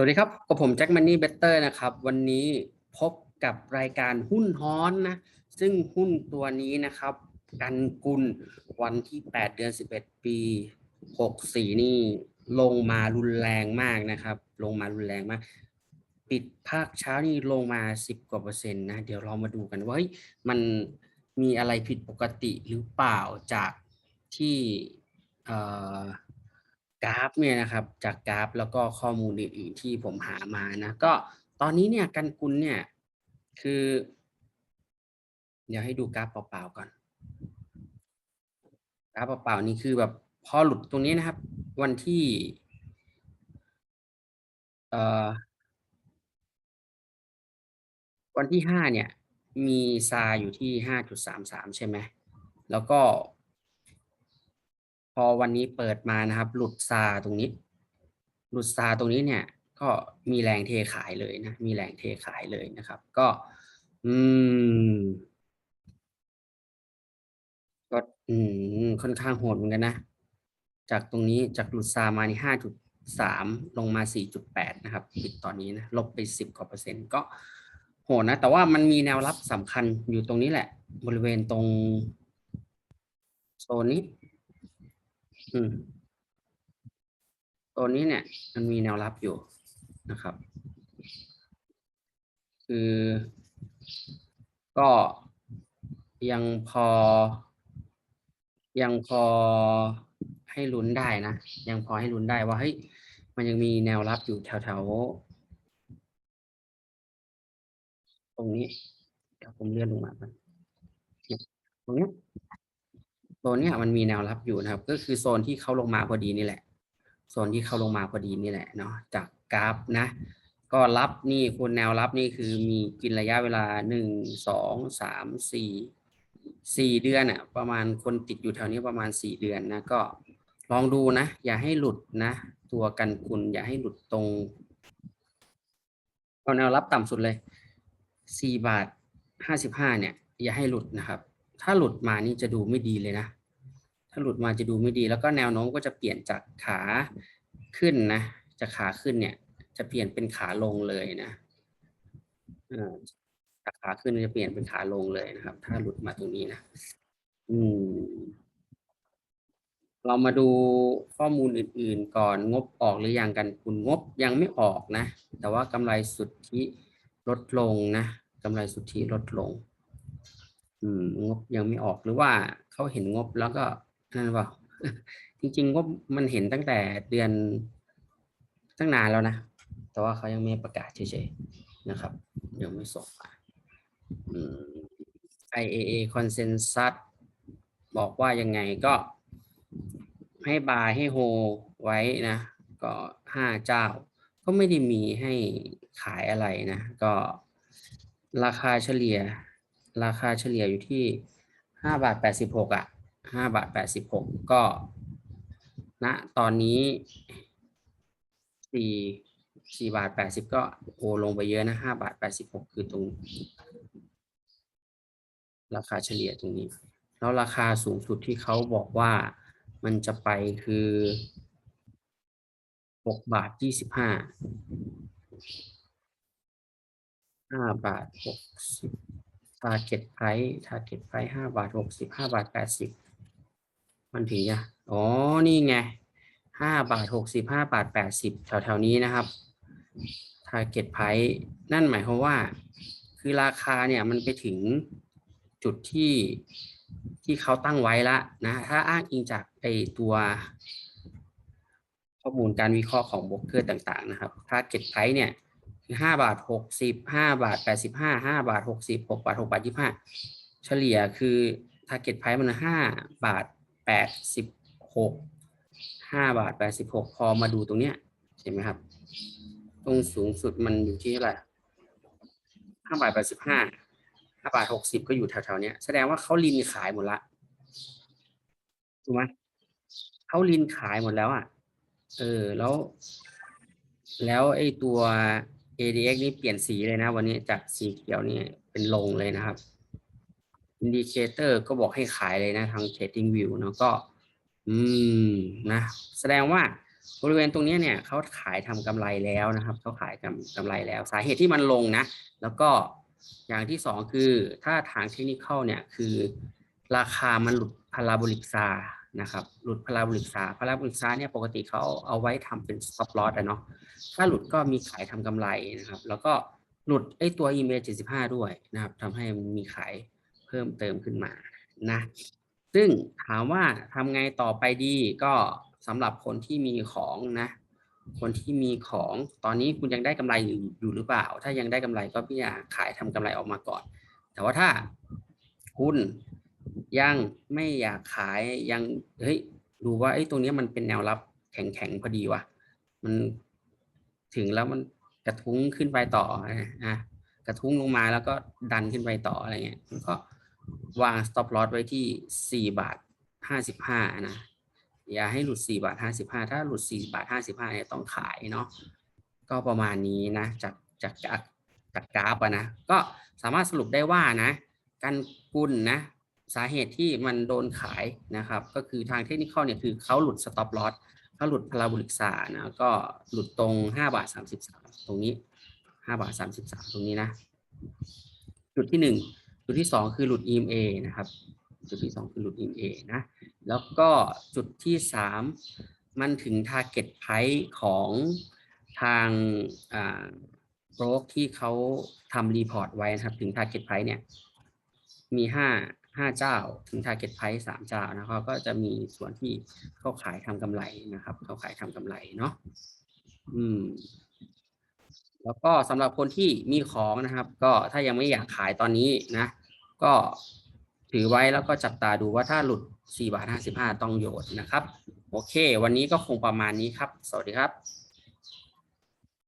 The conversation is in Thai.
สวัสดีครับกับผมแจ็คมันนี่เบเตอร์นะครับ วันนี้พบกับรายการหุ้นฮ้อนนะ ซึ่งหุ้นตัวนี้นะครับ กันกุลวันที่ 8 เดือน 11 ปี 64 นี่ลงมารุนแรงมากนะครับ ลงมารุนแรงมาก ปิดภาคเช้านี่ลงมา 10 กว่าเปอร์เซ็นต์นะ เดี๋ยวเรามาดูกันว่าเฮ้ยมันมีอะไรผิดปกติหรือเปล่าจากที่ กราฟเนี่ยนะครับ จากกราฟแล้วก็ข้อมูลอื่นๆที่ผมหามานะก็ตอนนี้เนี่ยกันกุลเนี่ยคือ เดี๋ยวให้ดูกราฟเปล่าๆก่อนกราฟเปล่าๆนี่คือแบบพอหลุดตรงนี้นะครับ วันที่เอ่อวันที่ห้าเนี่ย มีซาอยู่ที่ห้าจุดสามสามใช่ไหมแล้วก็ พอวันนี้เปิดมานะครับ หลุดซาตรงนี้ หลุดซาตรงนี้เนี่ย ก็มีแรงเทขายเลยนะ มีแรงเทขายเลยนะครับ ก็ อืมก็อืมค่อนข้างโหดเหมือนกันนะ จากตรงนี้จากหลุดซามานี่ห้าจุดสามลงมาสี่จุดแปดนะครับปิดตอนนี้นะลบไปสิบกว่าเปอร์เซ็นต์ก็โหดนะ แต่ว่ามันมีแนวรับสำคัญอยู่ตรงนี้แหละ บริเวณตรงโซนนี้ อืมโซนนี้เนี่ย มันมีแนวรับอยู่นะครับ คือ ก็ยังพอ ยังพอให้ลุ้นได้นะ ยังพอให้ลุ้นได้ว่าเฮ้ยมันยังมีแนวรับอยู่แถวๆตรงนี้เดี๋ยวผมเลื่อนลงมาตรงนี้ นเนี้ยมันมีแนวรับอยู่นะครับ ก็คือโซนที่เขาลงมาพอดีนี่แหละ โซนที่เขาลงมาพอดีนี่แหละเนาะจากกราฟนะ ก็รับนี่คุณแนวรับนี่คือมีกินระยะเวลาหนึ่งสองสามสี่สี่เดือนอะประมาณคนติดอยู่แถวนี้ประมาณสี่เดือนนะก็ลองดูนะ อย่าให้หลุดนะ ตัวกันคุณอย่าให้หลุดตรงเอาแนวรับต่ำสุดเลยสี่บาทห้าสิบห้าเนี่ย อย่าให้หลุดนะครับ ถ้าหลุดมานี่จะดูไม่ดีเลยนะ ถ้าหลุดมาจะดูไม่ดี แล้วก็แนวโน้มก็จะเปลี่ยนจากขาขึ้นนะจากขาขึ้นเนี่ย จะเปลี่ยนเป็นขาลงเลยนะจากขาขึ้นจะเปลี่ยนเป็นขาลงเลยนะครับ ถ้าหลุดมาตรงนี้นะอืม เรามาดูข้อมูลอื่น ๆ ก่อนงบออกหรือยังกันคุณงบยังไม่ออกนะ แต่ว่ากำไรสุทธิลดลงนะกำไรสุทธิลดลง อืมงบยังไม่ออกหรือว่าเขาเห็นงบแล้วก็ นั่นเปล่าจริงๆงบมันเห็นตั้งแต่เดือนตั้งนานแล้วนะ แต่ว่าเขายังไม่ประกาศเฉยๆนะครับ ยังไม่ส่งมา IAA Consensus บอกว่ายังไงก็ให้บายให้โฮไว้นะ ก็ห้าเจ้า ก็ไม่ได้มีให้ขายอะไรนะ ก็ราคาเฉลี่ย ราคาเฉลี่ยอยู่ที่ห้าบาทแปดสิบหกอะ ห้าบาทแปดสิบหกก็ณตอนนี้สี่สี่บาทแปดสิบก็โอลงไปเยอะนะห้าบาทแปดสิบหกคือตรง ราคาเฉลี่ยตรงนี้ แล้วราคาสูงสุดที่เขาบอกว่ามันจะไปคือหกบาทยี่สิบห้าห้าบาทหกสิบ target price target price ห้าบาทหกสิบห้าบาทแปดสิบ มันถึงจะอ๋อ นี่ไงห้าบาทหกสิบห้าบาทแปดสิบแถวๆนี้นะครับ target price นั่นหมายความว่า คือราคาเนี่ยมันไปถึงจุดที่ที่เขาตั้งไว้ละนะ ถ้าอ้างอิงจากไอตัวข้อมูลการวิเคราะห์ของโบรกเกอร์ต่าง ๆ นะครับ target price เนี่ยคือห้าบาทหกสิบห้าบาทแปดสิบห้าห้าบาทหกสิบหกบาทหกบาทยี่ห้าเฉลี่ยคือ target price มันห้าบาท แปดสิบหกห้าบาทแปดสิบหกพอมาดูตรงเนี้ยเห็นไหมครับ ตรงสูงสุดมันอยู่ที่เท่าไหร่ห้าบาทแปดสิบห้าห้าบาทหกสิบก็อยู่แถวๆเนี้ยแสดงว่าเขาลินขายหมดละถูกไหมเขาลินขายหมดแล้วอะเออแล้ว แล้วไอ้ตัว ADX นี่เปลี่ยนสีเลยนะ วันนี้จากสีเขียวนี่เป็นลงเลยนะครับ อินดิเคเตอร์ก็บอกให้ขายเลยนะทาง Trading View เนาะก็ อืมนะแสดงว่าบริเวณตรงนี้เนี่ยเขาขายทำกำไรแล้วนะครับเขาขายกำกำไรแล้ว สาเหตุที่มันลงนะ แล้วก็อย่างที่สองคือถ้าทางเทคนิคเนี่ยคือราคามันหลุดพาราโบลิกซานะครับหลุดพาราโบลิกซาพาราโบลิกซาเนี่ยปกติเขาเอาไว้ทำเป็น stop loss อะเนาะถ้าหลุดก็มีขายทำกำไรนะครับ แล้วก็หลุดไอ้ตัว e m a i 75 ด้วยนะครับทำให้มันมีขาย เพิ่มเติมขึ้นมานะซึ่งถามว่าทำไงต่อไปดีก็สำหรับคนที่มีของนะคนที่มีของตอนนี้คุณยังได้กำไรอยู่อยู่หรือเปล่า ถ้ายังได้กำไรก็พี่อยากขายทำกำไรออกมาก่อน แต่ว่าถ้าคุณยังไม่อยากขายยังเฮ้ยดูว่าไอ้ตรงนี้มันเป็นแนวรับแข็งๆพอดีว่ะ มันถึงแล้วมันกระทุ้งขึ้นไปต่อนะอะกระทุ้งลงมาแล้วก็ดันขึ้นไปต่ออะไรเงี้ยมันก็ วาง stop loss ไว้ที่สี่บาทห้าสิบห้านะ อย่าให้หลุดสี่บาทห้าสิบห้าถ้าหลุดสี่บาทห้าสิบห้าเนี่ยต้องขายเนาะ ก็ประมาณนี้นะ จากจากจากจากกราฟอะนะ ก็สามารถสรุปได้ว่านะ การกุลนะ สาเหตุที่มันโดนขายนะครับ ก็คือทางเทคนิคเนี่ยคือเขาหลุด stop loss ถ้าหลุดพาราโบลิกซานะ ก็หลุดตรงห้าบาทสามสิบสามตรงนี้ห้าบาทสามสิบสามตรงนี้นะ จุดที่หนึ่ง จุดที่สองคือหลุด EMA นะครับ จุดที่สองคือหลุด EMA นะ แล้วก็จุดที่สามมันถึง Target Price ของทางโบรกที่เขาทำรีพอร์ตไว้นะครับ ถึง Target Price เนี่ย มีห้าห้าเจ้า ถึง Target Price สามเจ้านะครับก็จะมีส่วนที่เขาขายทำกำไรนะครับเขาขายทำกำไรเนาะอืม แล้วก็สำหรับคนที่มีของนะครับ ก็ถ้ายังไม่อยากขายตอนนี้นะ ก็ถือไว้แล้วก็จับตาดูว่าถ้าหลุด4บาท55 ต้องโยนนะครับ โอเค วันนี้ก็คงประมาณนี้ครับ สวัสดีครับ